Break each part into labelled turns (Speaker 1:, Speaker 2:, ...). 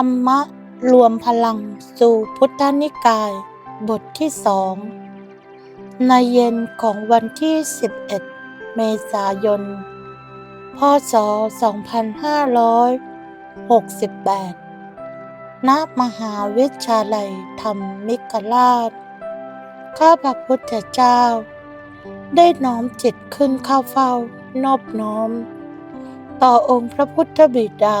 Speaker 1: รรมะรวมพลังสู่พุทธนิกาย บทที่สองในเย็นของวันที่ 11 เมษายน พศ 2568 ณ มหาวิทยาลัยธรรมิกราช ข้าพระพุทธเจ้า ได้น้อมจิตขึ้นเข้าเฝ้านอบน้อม ต่อองค์พระพุทธบิดา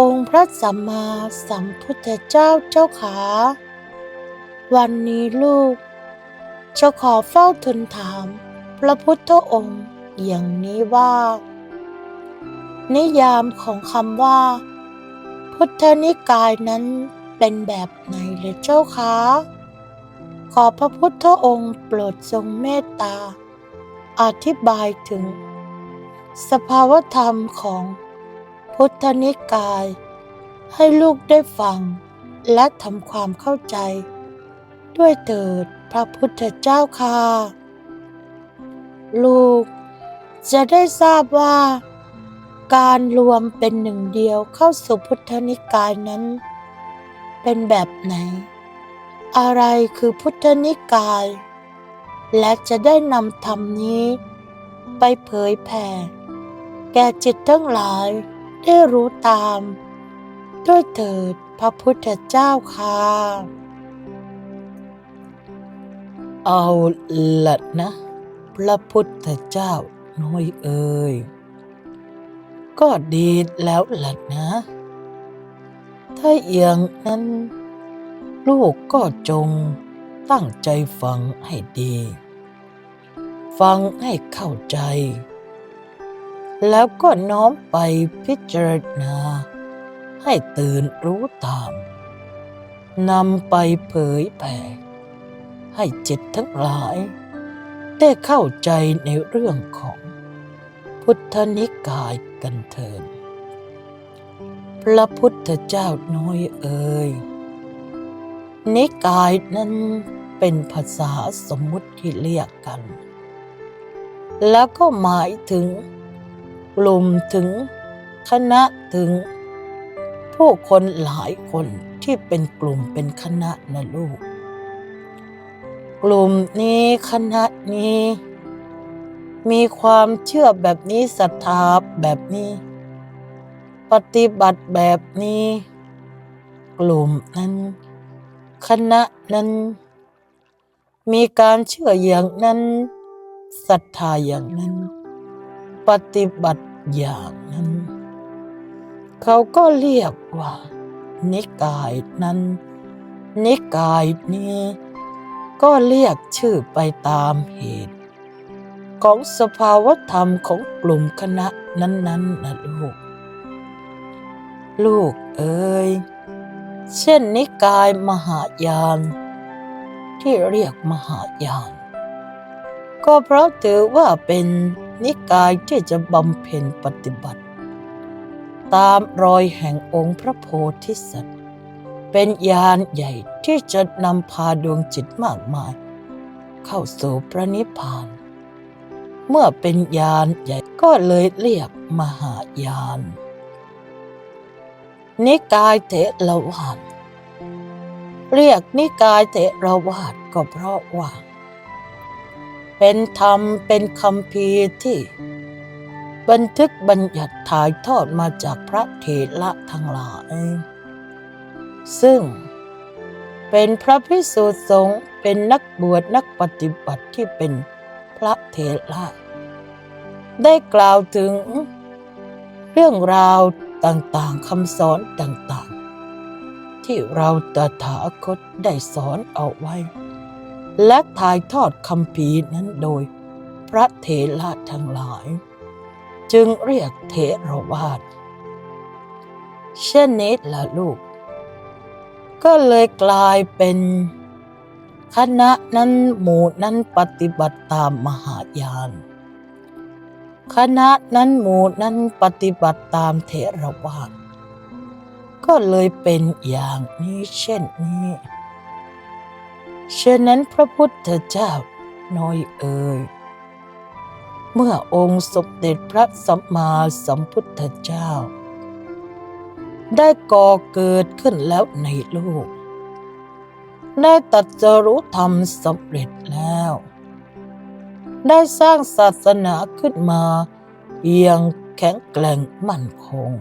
Speaker 1: องค์พระสัมมาสัมพุทธเจ้าเจ้าขา วันนี้ลูก จะขอเฝ้าทูลถาม พระพุทธองค์อย่างนี้ว่า นิยามของคำว่า พุทธนิกายนั้นเป็นแบบไหนเลยเจ้าคะขอพระพุทธองค์โปรดทรงเมตตา อธิบายถึง สภาวธรรมของ พุทธนิกาย ให้ลูกได้ฟัง และทำความเข้าใจ ด้วยเถิดพระพุทธเจ้าค่ะลูก จะได้ทราบว่า การรวมเป็นหนึ่งเดียวเข้าสู่พุทธนิกายนั้น เป็นแบบไหน อะไรคือพุทธนิกาย และจะได้นำธรรมนี้ ไปเผยแผ่ แก่จิตทั้งหลาย ได้รู้ตาม ด้วยเถิดพระพุทธเจ้าค่ะ
Speaker 2: เอาละนะ พระพุทธเจ้าน้อยเอ่ยก็ดีแล้วละนะ ถ้าอย่างนั้น ลูกก็จงตั้งใจฟังให้ดี ฟังให้เข้าใจ แล้วก็น้อมไปพิจารณา ให้ตื่นรู้ตามนำไปเผยแผ่ให้จิตทั้งหลาย ได้เข้าใจในเรื่องของพุทธนิกายกันเถิดพระพุทธเจ้าน้อยเอ่ยนิกายนั้นเป็นภาษาสมมุติที่เรียกกัน แล้วก็หมายถึง กลุ่มถึง คณะถึง ผู้คนหลายคนที่เป็นกลุ่มเป็นคณะนะลูก กลุ่มนี้คณะนี้ มีความเชื่อแบบนี้ศรัทธาแบบนี้ ปฏิบัติแบบนี้ กลุ่มนั้น คณะนั้น มีการเชื่ออย่างนั้นศรัทธาอย่างนั้น ปฏิบัติ อย่างนั้น เขาก็เรียกว่า นิกายนั้น นิกายนี้ ก็เรียกชื่อไปตามเหตุ ของสภาวธรรมของกลุ่มคณะนั้นๆนะลูก ลูกเอ๋ยเช่นนิกายมหายาน ที่เรียกมหายาน ก็เพราะถือว่าเป็น นิกายที่จะบำเพ็ญปฏิบัติ ตามรอยแห่งองค์พระโพธิสัตว์ เป็นยานใหญ่ที่จะนำพาดวงจิตมากมาย เข้าสู่พระนิพพาน เมื่อเป็นยานใหญ่ก็เลยเรียกมหายาน นิกายเถรวาทเรียกนิกายเถรวาทก็เพราะว่า เป็นธรรมเป็นคำพีที่ บันทึกบัญญัติถ่ายทอดมาจากพระเถระทั้งหลาย ซึ่งเป็นพระพิสุสงฆ์เป็นนักบวชนักปฏิบัติที่เป็นพระเถระได้กล่าวถึงเรื่องราวต่างๆคำสอนต่างๆ ที่เราตถาคตได้สอนเอาไว้ และถ่ายทอดคำพีนั้นโดยพระเถระทั้งหลาย จึงเรียกเถรวาทเช่นนี้ล่ะลูก ก็เลยกลายเป็นคณะนั้นหมู่นั้นปฏิบัติตามมหายาน คณะนั้นหมู่นั้นปฏิบัติตามเถรวาทก็เลยเป็นอย่างนี้เช่นนี้ ฉะนั้นพระพุทธเจ้าน้อยเอ่ยเมื่อองค์สมเด็จพระสัมมาสัมพุทธเจ้า ได้ก่อเกิดขึ้นแล้วในโลก ได้ตัดสรู้ธรรมสำเร็จแล้ว ได้สร้างศาสนาขึ้นมาอย่างแข็งแกร่งมั่นคง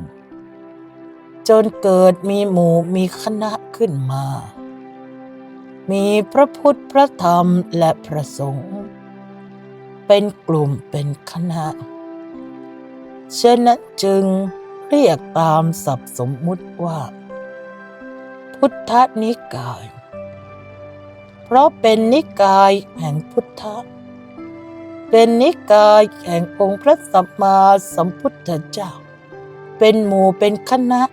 Speaker 2: จนเกิดมีหมู่มีคณะขึ้นมา มีพระพุทธพระธรรมและพระสงฆ์เป็นกลุ่มเป็นคณะฉะนั้นจึงเรียกตามศัพท์สมมุติว่า พุทธนิกาย เพราะเป็นนิกายแห่งพุทธ เป็นนิกายแห่งองค์พระสัมมาสัมพุทธเจ้า เป็นหมู่เป็นคณะ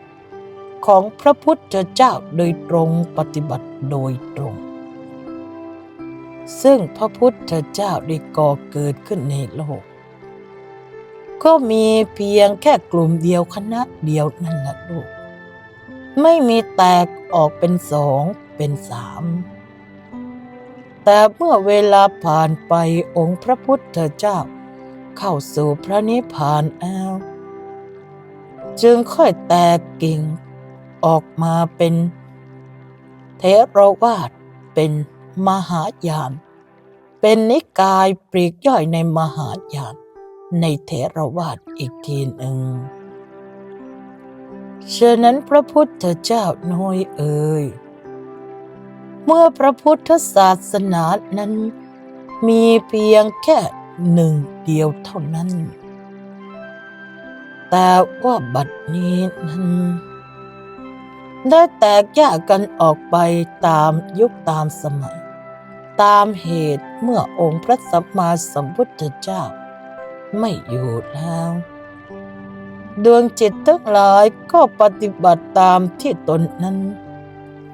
Speaker 2: ของพระพุทธเจ้าโดยตรงปฏิบัติโดยตรง ซึ่งพระพุทธเจ้าได้ก่อเกิดขึ้นในโลก ก็มีเพียงแค่กลุ่มเดียวคณะเดียวนั่นแหละลูก ไม่มีแตกออกเป็นสองเป็นสามแต่เมื่อเวลาผ่านไปองค์พระพุทธเจ้า เข้าสู่พระนิพพานแล้วจึงค่อยแตกกิ่งออกมาเป็นเทรวาสเป็น มหายาน เป็นนิกายปลีกย่อยในมหายาน ในเถรวาทอีกทีหนึ่งฉะนั้นพระพุทธเจ้าน้อยเอ่ยเมื่อพระพุทธศาสนานั้น มีเพียงแค่หนึ่งเดียวเท่านั้น แต่ว่าบัดนี้นั้นได้แตกแยกกันออกไปตามยุคตามสมัย ตามเหตุเมื่อองค์พระสัมมาสัมพุทธเจ้า ไม่อยู่แล้ว ดวงจิตทั้งหลายก็ปฏิบัติตามที่ตนนั้น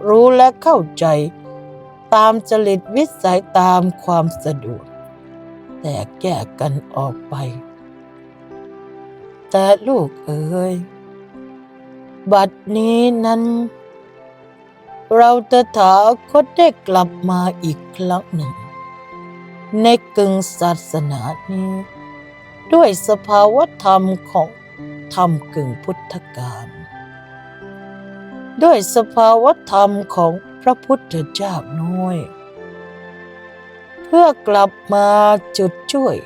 Speaker 2: รู้และเข้าใจ ตามจริตวิสัยตามความสะดวก แต่แยกกันออกไป แต่ลูกเอ๋ยบัดนี้นั้น เราตถาคตได้กลับมาอีกครั้งหนึ่ง ในกึ่งศาสนานี้ ด้วยสภาวธรรมของธรรมกึ่งพุทธการด้วยสภาวธรรมของพระพุทธเจ้าน้อย เพื่อกลับมาจุดช่วย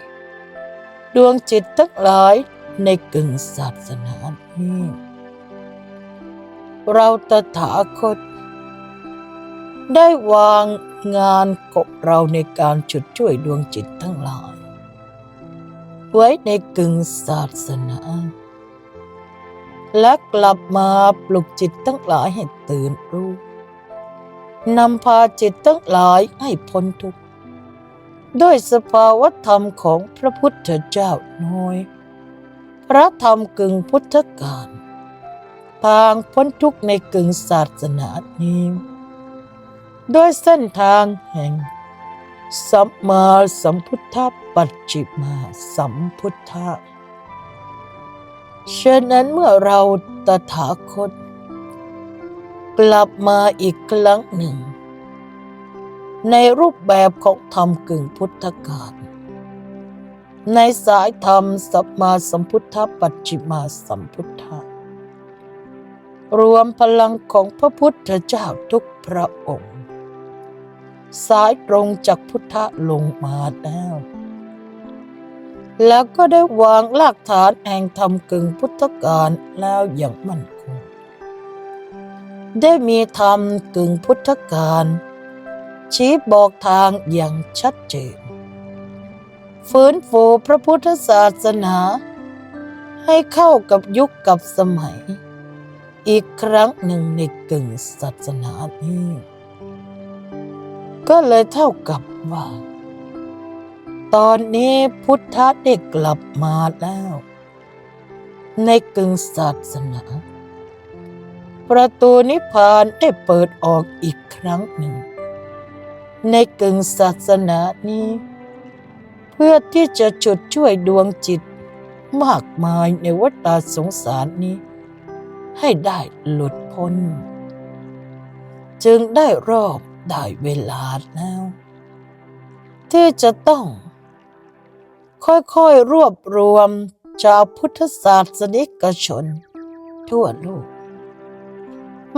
Speaker 2: ดวงจิตทั้งหลายในกึ่งศาสนานี้เราตถาคต ได้วางงานของเราในการจุดช่วยดวงจิตทั้งหลาย ไว้ในกึ่งศาสนา และกลับมาปลุกจิตทั้งหลายให้ตื่นรู้นำพาจิตทั้งหลายให้พ้นทุกข์ด้วยสภาวธรรมของพระพุทธเจ้าน้อย พระธรรมกึ่งพุทธการทางพ้นทุกข์ในกึ่งศาสนานี้ ด้วยเส้นทางแห่ง สัมมาสัมพุทธปัจจิมาสัมพุทธะฉะนั้นเมื่อเราตถาคต กลับมาอีกครั้งหนึ่ง ในรูปแบบของธรรมกึ่งพุทธการในสายธรรมสัมมาสัมพุทธปัจจิมาสัมพุทธะรวมพลังของพระพุทธเจ้าทุกพระองค์ สายตรงจากพุทธะลงมาแล้ว แล้วก็ได้วางรากฐานแห่งธรรมกึ่งพุทธการแล้วอย่างมั่นคง ได้มีธรรมกึ่งพุทธการ ชี้บอกทางอย่างชัดเจนฟื้นฟูพระพุทธศาสนา ให้เข้ากับยุคกับสมัย อีกครั้งหนึ่งในกึ่งศาสนานี้ ก็เลยเท่ากับว่า ตอนนี้พุทธะได้กลับมาแล้ว ในกึ่งศาสนา ประตูนิพพานได้เปิดออกอีกครั้งหนึ่ง ในกึ่งศาสนานี้ เพื่อที่จะจุดช่วยดวงจิตมากมายในวัฏสงสารนี้ ให้ได้หลุดพ้น จึงได้รอบ ได้เวลาแล้ว ที่จะต้อง ค่อยๆรวบรวมชาวพุทธศาสนิกชน ทั่วโลก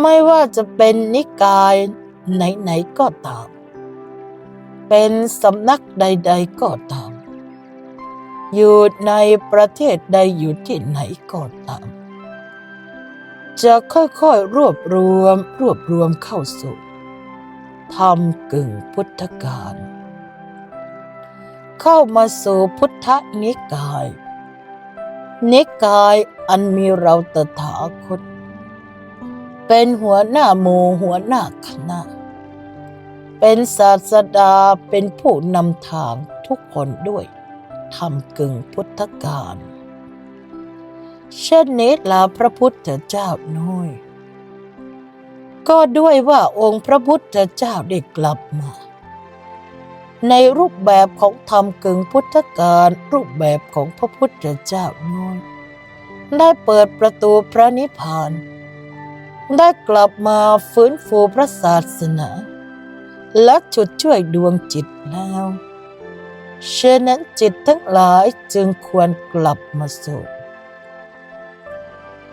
Speaker 2: ไม่ว่าจะเป็นนิกายไหนๆก็ตาม เป็นสำนักใดๆก็ตาม อยู่ในประเทศใดอยู่ที่ไหนก็ตาม จะค่อยๆรวบรวมรวบรวมเข้าสู่ ธรรมกึ่งพุทธการ เข้ามาสู่พุทธนิกาย นิกายอันมีเราตถาคต เป็นหัวหน้าหมู่หัวหน้าคณะ เป็นศาสดาเป็นผู้นำทางทุกคนด้วยทำกึ่งพุทธการ เช่นนี้ลาพระพุทธเจ้าน้อย ก็ด้วยว่าองค์พระพุทธเจ้าได้กลับมา ในรูปแบบของธรรมกึ่งพุทธการรูปแบบของพระพุทธเจ้าน้อยได้เปิดประตูพระนิพพาน ได้กลับมาฟื้นฟูพระศาสนา และจุดช่วยดวงจิตแล้วเช่นนั้นจิตทั้งหลายจึงควรกลับมาสู่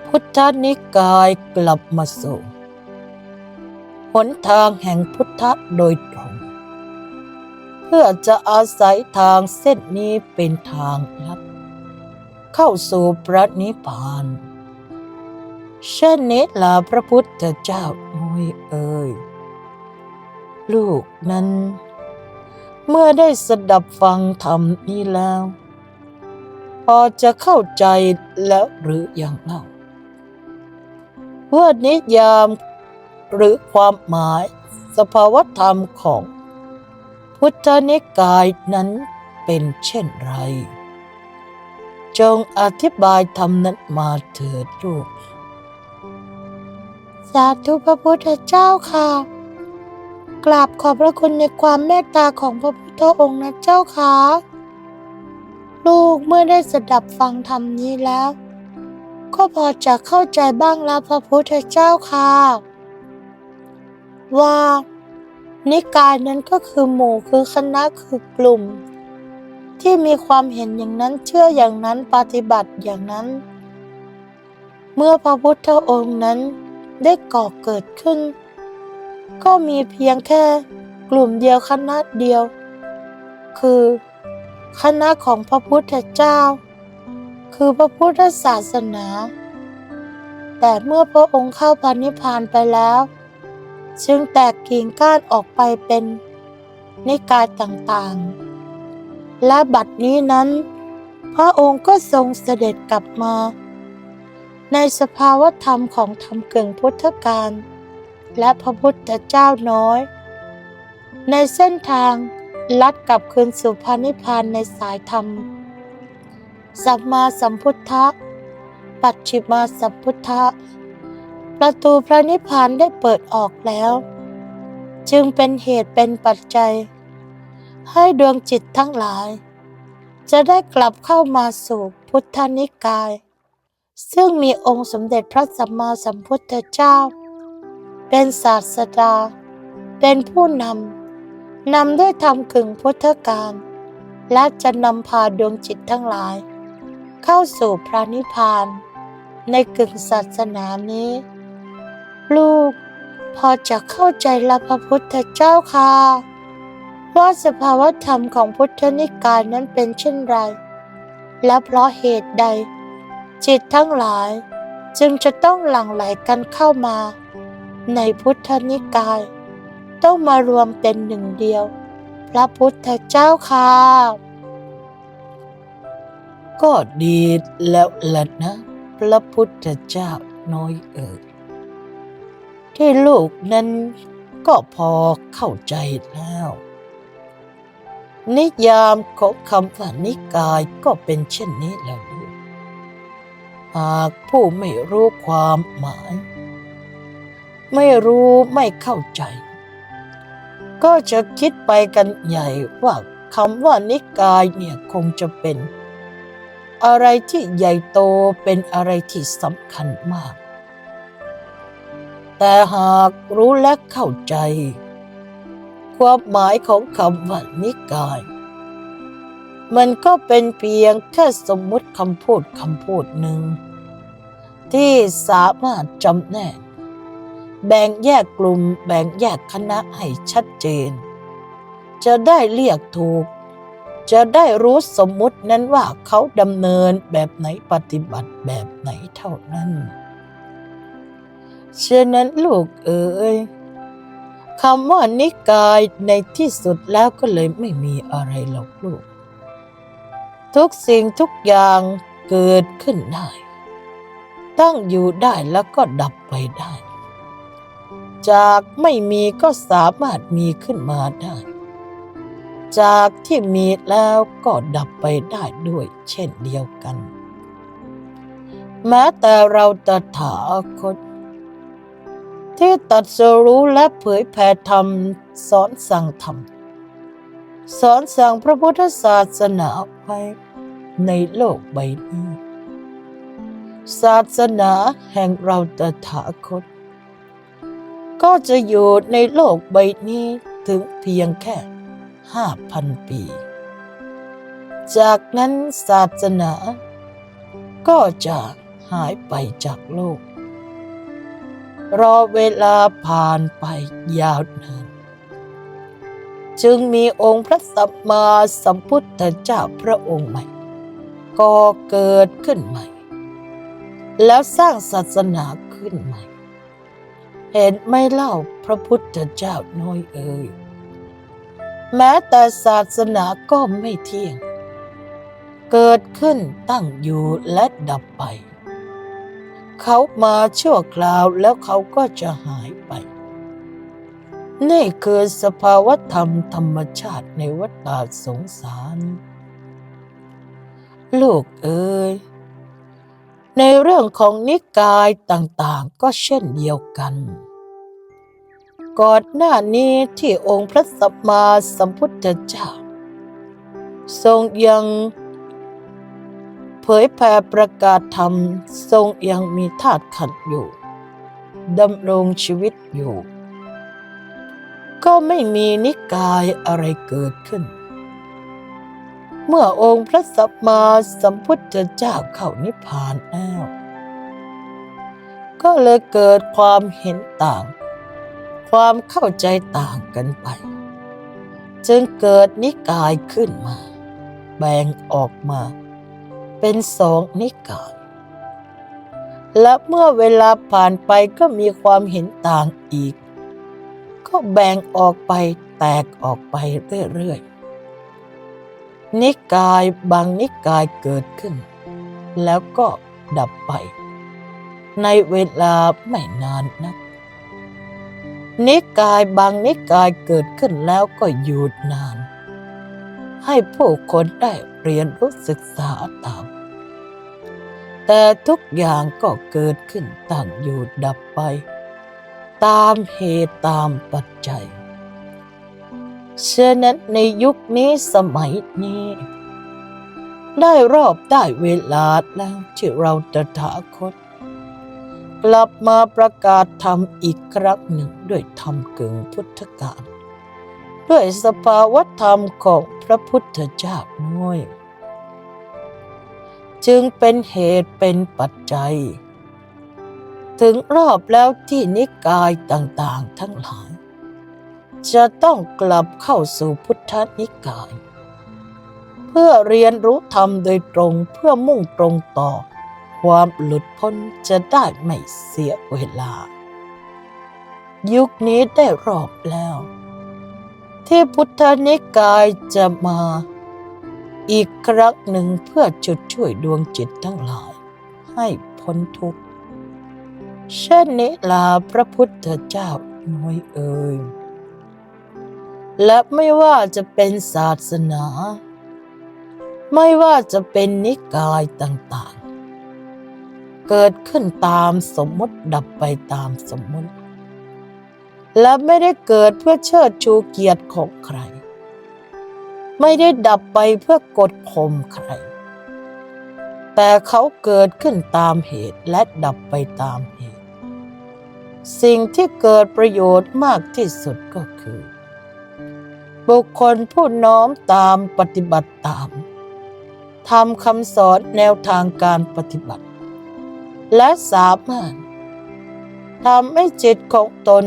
Speaker 2: พุทธนิกายกลับมาสู่ หนทางแห่งพุทธะโดยตรง เพื่อจะอาศัยทางเส้นนี้เป็นทางลัดเข้าสู่พระนิพพานเช่นนี้ลาพระพุทธเจ้าน้อยเอ่ยลูกนั้น เมื่อได้สดับฟังธรรมนี้แล้ว พอจะเข้าใจแล้วหรืออยังเล่าว่านิยาม หรือความหมาย สภาวธรรมของ พุทธนิกายนั้นเป็นเช่นไร จงอธิบายธรรมนั้นมาเถิดลูก
Speaker 1: สาธุพระพุทธเจ้าค่ะ กราบขอบพระคุณในความเมตตาของพระพุทธองค์นะเจ้าค่ะ ลูกเมื่อได้สดับฟังธรรมนี้แล้ว ก็พอจะเข้าใจบ้างแล้วพระพุทธเจ้าค่ะ ว่า นิกายนั้นก็คือหมู่คือคณะคือกลุ่ม ที่มีความเห็นอย่างนั้นเชื่ออย่างนั้นปฏิบัติอย่างนั้น เมื่อพระพุทธองค์นั้นได้ก่อเกิดขึ้น ก็มีเพียงแค่กลุ่มเดียวคณะเดียว คือคณะของพระพุทธเจ้า คือพระพุทธศาสนา แต่เมื่อพระองค์เข้าพระนิพพานไปแล้ว จึงแตกกิ่งก้านออกไปเป็นนิกายต่างๆ และบัดนี้นั้น พระองค์ก็ทรงเสด็จกลับมา ในสภาวธรรมของธรรมเก่งพุทธการ และพระพุทธเจ้าน้อย ในเส้นทางลัดกลับคืนสู่พระนิพพานในสายธรรม สัมมาสัมพุทธะ ปัจฉิมาสัมพุทธะ ประตูพระนิพพานได้เปิดออกแล้ว จึงเป็นเหตุเป็นปัจจัย ให้ดวงจิตทั้งหลาย จะได้กลับเข้ามาสู่พุทธนิกาย ซึ่งมีองค์สมเด็จพระสัมมาสัมพุทธเจ้า เป็นศาสดา เป็นผู้นำนำด้วยธรรมกึ่งพุทธการ และจะนำพาดวงจิตทั้งหลาย เข้าสู่พระนิพพานในกึ่งศาสนานี้ ลูก พอจะเข้าใจละพระพุทธเจ้าค่ะ ว่าสภาวธรรมของพุทธนิกายนั้นเป็นเช่นไร และเพราะเหตุใด จิตทั้งหลายจึงจะต้องหลั่งไหลกันเข้ามา ในพุทธนิกาย ต้องมารวมเป็นหนึ่งเดียว พระพุทธเจ้าค่ะ
Speaker 2: ก็ดีแล้วล่ะนะ พระพุทธเจ้าน้อยเอ๋ย ที่ลูกนั้นก็พอเข้าใจแล้ว นิยามของคำว่านิกายก็เป็นเช่นนี้แหล้วลูกหากผู้ไม่รู้ความหมาย ไม่รู้ไม่เข้าใจ ก็จะคิดไปกันใหญ่ว่าคำว่านิกายเนี่ยคงจะเป็น อะไรที่ใหญ่โตเป็นอะไรที่สำคัญมาก แต่หากรู้และเข้าใจ ความหมายของคำว่านิกาย มันก็เป็นเพียงแค่สมมุติคำพูดคำพูดหนึ่ง ที่สามารถจำแนกแบ่งแยกกลุ่มแบ่งแยกคณะให้ชัดเจน จะได้เรียกถูก จะได้รู้สมมุตินั้นว่าเขาดำเนินแบบไหนปฏิบัติแบบไหนเท่านั้น ฉะนั้นลูกเอ๋ยคำว่านิกายในที่สุดแล้วก็เลยไม่มีอะไรหรอกลูก ทุกสิ่งทุกอย่างเกิดขึ้นได้ ตั้งอยู่ได้แล้วก็ดับไปได้ จากไม่มีก็สามารถมีขึ้นมาได้ จากที่มีแล้วก็ดับไปได้ด้วยเช่นเดียวกัน แม้แต่เราตถาคต ที่ตัดสรู้และเผยแผ่ธรรม สอนสั่งธรรม สอนสั่งพระพุทธศาสนาไว้ในโลกใบนี้ ศาสนาแห่งเราตถาคต ก็จะอยู่ในโลกใบนี้ถึงเพียงแค่ห้าพันปี จากนั้นศาสนาก็จะหายไปจากโลก รอเวลาผ่านไปยาวนานจึงมีองค์พระสัมมาสัมพุทธเจ้าพระองค์ใหม่ก็เกิดขึ้นใหม่ แล้วสร้างศาสนาขึ้นใหม่ เห็นไม่เล่าพระพุทธเจ้าน้อยเอ่ยแม้แต่ศาสนาก็ไม่เที่ยง เกิดขึ้นตั้งอยู่และดับไป เขามาชั่วคราวแล้วเขาก็จะหายไป นี่คือสภาวธรรมธรรมชาติในวัฏฏะสงสาร ลูกเอ๋ยในเรื่องของนิกายต่างๆก็เช่นเดียวกัน ก่อนหน้านี้ที่องค์พระสัมมาสัมพุทธเจ้า ทรงยัง เผยแผ่ประกาศธรรมทรงยังมีธาตุขันธ์อยู่ดำรงชีวิตอยู่ ก็ไม่มีนิกายอะไรเกิดขึ้น เมื่อองค์พระสัมมาสัมพุทธเจ้าเข้านิพพานแล้วก็เลยเกิดความเห็นต่าง ความเข้าใจต่างกันไป จึงเกิดนิกายขึ้นมา แบ่งออกมา เป็นสองนิกาย และเมื่อเวลาผ่านไปก็มีความเห็นต่างอีก ก็แบ่งออกไปแตกออกไปเรื่อยๆ นิกายบางนิกายเกิดขึ้น แล้วก็ดับไป ในเวลาไม่นานนัก นิกายบางนิกายเกิดขึ้นแล้วก็หยุดนานให้ผู้คนได้เรียนรู้ศึกษาตาม แต่ทุกอย่างก็เกิดขึ้นตั้งอยู่ดับไป ตามเหตุตามปัจจัยฉะนั้นในยุคนี้สมัยนี้ ได้รอบได้เวลาแล้วที่เราตถาคต กลับมาประกาศธรรมอีกครั้งหนึ่งด้วยธรรมกึ่งพุทธกาลด้วยสภาวธรรมของพระพุทธเจ้าน้อย จึงเป็นเหตุเป็นปัจจัย ถึงรอบแล้วที่นิกายต่างๆทั้งหลาย จะต้องกลับเข้าสู่พุทธนิกาย เพื่อเรียนรู้ธรรมโดยตรงเพื่อมุ่งตรงต่อ ความหลุดพ้นจะได้ไม่เสียเวลา ยุคนี้ได้รอบแล้ว ที่พุทธนิกายจะมา อีกครั้งหนึ่งเพื่อจุดช่วยดวงจิตทั้งหลาย ให้พ้นทุกข์เช่นนี้ลาพระพุทธเจ้าน้อยเอ่ยและไม่ว่าจะเป็นศาสนา ไม่ว่าจะเป็นนิกายต่างๆ เกิดขึ้นตามสมมติดับไปตามสมมติ และไม่ได้เกิดเพื่อเชิดชูเกียรติของใคร ไม่ได้ดับไปเพื่อกดข่มใคร แต่เขาเกิดขึ้นตามเหตุและดับไปตามเหตุ สิ่งที่เกิดประโยชน์มากที่สุดก็คือ บุคคลผู้น้อมตามปฏิบัติตามทำคำสอนแนวทางการปฏิบัติ และสามารถทำให้จิตของตน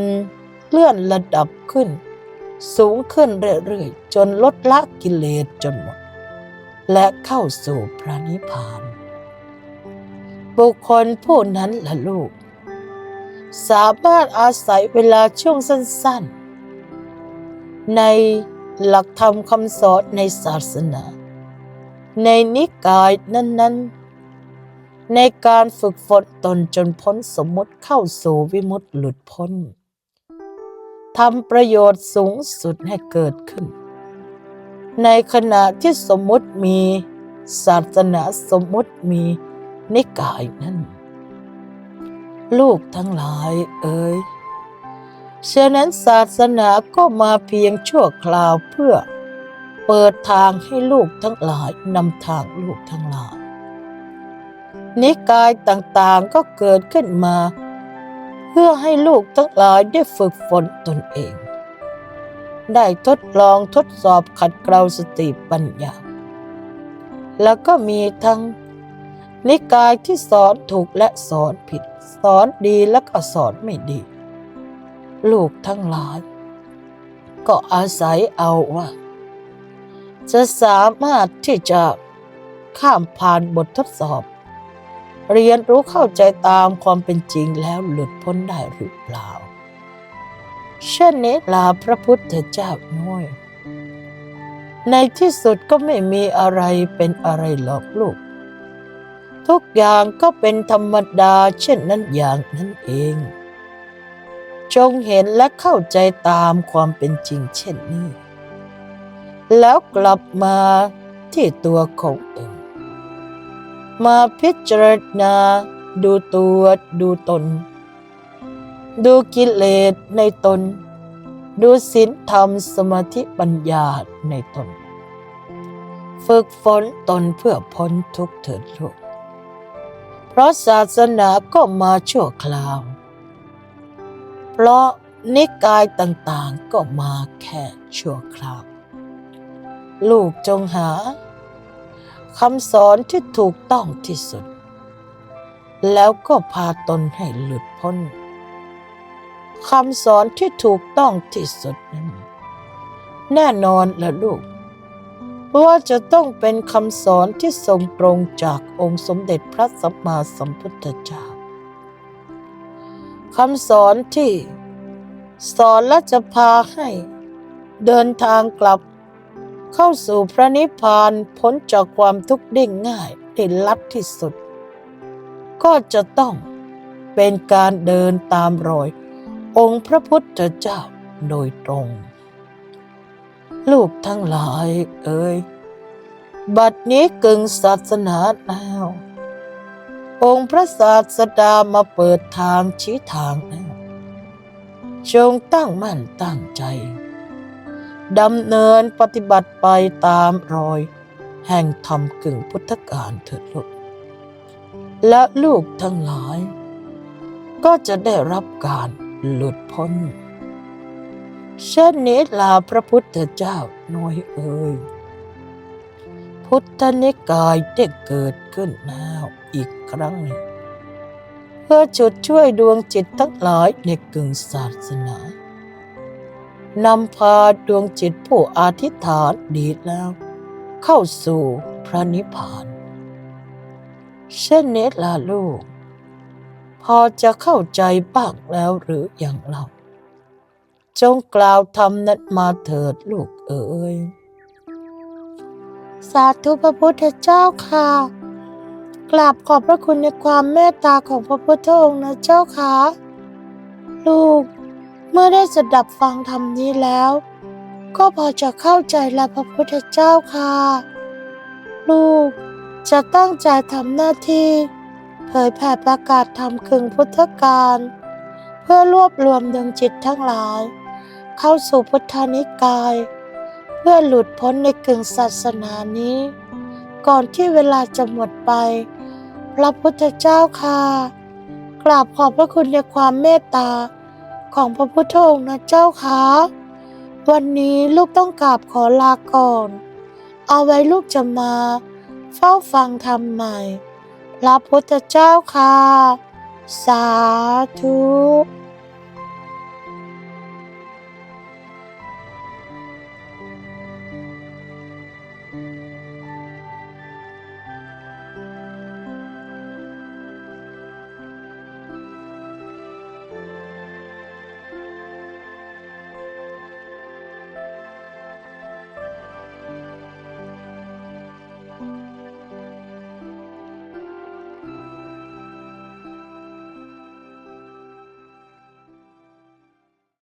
Speaker 2: เลื่อนระดับขึ้น สูงขึ้นเรื่อยๆ จนลดละกิเลสจนหมด และเข้าสู่พระนิพพาน บุคคลผู้นั้นละลูก สามารถอาศัยเวลาช่วงสั้นๆ ในหลักธรรมคำสอนในศาสนา ในนิกายนั้น ๆ ในการฝึกฝนตนจนพ้นสมมติเข้าสู่วิมุตติหลุดพ้น ทำประโยชน์สูงสุดให้เกิดขึ้น ในขณะที่สมมุติมีศาสนาสมมุติมีนิกายนั้น ลูกทั้งหลายเอ่ยฉะนั้นศาสนาก็มาเพียงชั่วคราวเพื่อเปิดทางให้ลูกทั้งหลายนำทางลูกทั้งหลาย นิกายต่างๆก็เกิดขึ้นมา พื่อให้ลูกทั้งหลายได้ฝึกฝนตนเอง ได้ทดลองทดสอบขัดเกลาสติปัญญา แล้วก็มีทั้งนิกายที่สอนถูกและสอนผิด สอนดีและก็สอนไม่ดี ลูกทั้งหลาย ก็อาศัยเอาว่า จะสามารถที่จะข้ามผ่านบททดสอบ เรียนรู้เข้าใจตามความเป็นจริงแล้วหลุดพ้นได้หรือเปล่า เช่นนี้ลาพระพุทธเจ้าน้อย ในที่สุดก็ไม่มีอะไรเป็นอะไรหรอกลูก ทุกอย่างก็เป็นธรรมดาเช่นนั้นอย่างนั้นเอง จงเห็นและเข้าใจตามความเป็นจริงเช่นนี้ แล้วกลับมาที่ตัวของตน มาพิจารณาดูตัวดูตน ดูกิเลสในตน ดูศีลธรรมสมาธิปัญญาในตน ฝึกฝนตนเพื่อพ้นทุกข์เถิดลูกเพราะศาสนาก็มาชั่วคราว เพราะนิกายต่างๆก็มาแค่ชั่วคราว ลูกจงหา คำสอนที่ถูกต้องที่สุด แล้วก็พาตนให้หลุดพ้นคำสอนที่ถูกต้องที่สุดนั้นแน่นอนละลูก ว่าจะต้องเป็นคำสอนที่ทรงตรงจากองค์สมเด็จพระสัมมาสัมพุทธเจ้าคำสอนที่สอนและจะพาให้เดินทางกลับ เข้าสู่พระนิพพานพ้นจากความทุกข์ได้ง่ายได้ลัดที่สุด ก็จะต้องเป็นการเดินตามรอย องค์พระพุทธเจ้าโดยตรง ลูกทั้งหลายเอ่ยบัดนี้กึ่งศาสนาแล้ว องค์พระศาสดามาเปิดทางชี้ทางแล้วจงตั้งมั่นตั้งใจ ดำเนินปฏิบัติไปตามรอย แห่งธรรมกึ่งพุทธการเถิดลูก และลูกทั้งหลาย ก็จะได้รับการหลุดพ้น เช่นนี้ลาพระพุทธเจ้าน้อยเอ่ยพุทธนิกายได้เกิดขึ้นแล้วอีกครั้งหนึ่งเพื่อจุดช่วยดวงจิตทั้งหลายในกึ่งศาสนา นำพาดวงจิตผู้อธิษฐานดีแล้ว เข้าสู่พระนิพพาน เช่นนี้ล่ะลูก พอจะเข้าใจบ้างแล้วหรืออย่างเรา จงกล่าวธรรมนั้นมาเถิดลูกเอ๋ย
Speaker 1: สาธุพระพุทธเจ้าค่ะกราบขอบพระคุณในความเมตตาของพระพุทธองค์นะเจ้าค่ะ ลูก เมื่อได้สดับฟังธรรมนี้แล้ว ก็พอจะเข้าใจแล้วพระพุทธเจ้าค่ะ ลูกจะตั้งใจทำหน้าที่ เผยแผ่ประกาศธรรมกึ่งพุทธการ เพื่อรวบรวมดวงจิตทั้งหลาย เข้าสู่พุทธานิกาย เพื่อหลุดพ้นในกึ่งศาสนานี้ ก่อนที่เวลาจะหมดไป พระพุทธเจ้าค่ะ กราบขอบพระคุณในความเมตตา ของพระพุทธองค์นะเจ้าคะวันนี้ลูกต้องกราบขอลาก่อน เอาไว้ลูกจะมา เฝ้าฟังธรรมใหม่พระพุทธเจ้าค่ะ สาธุ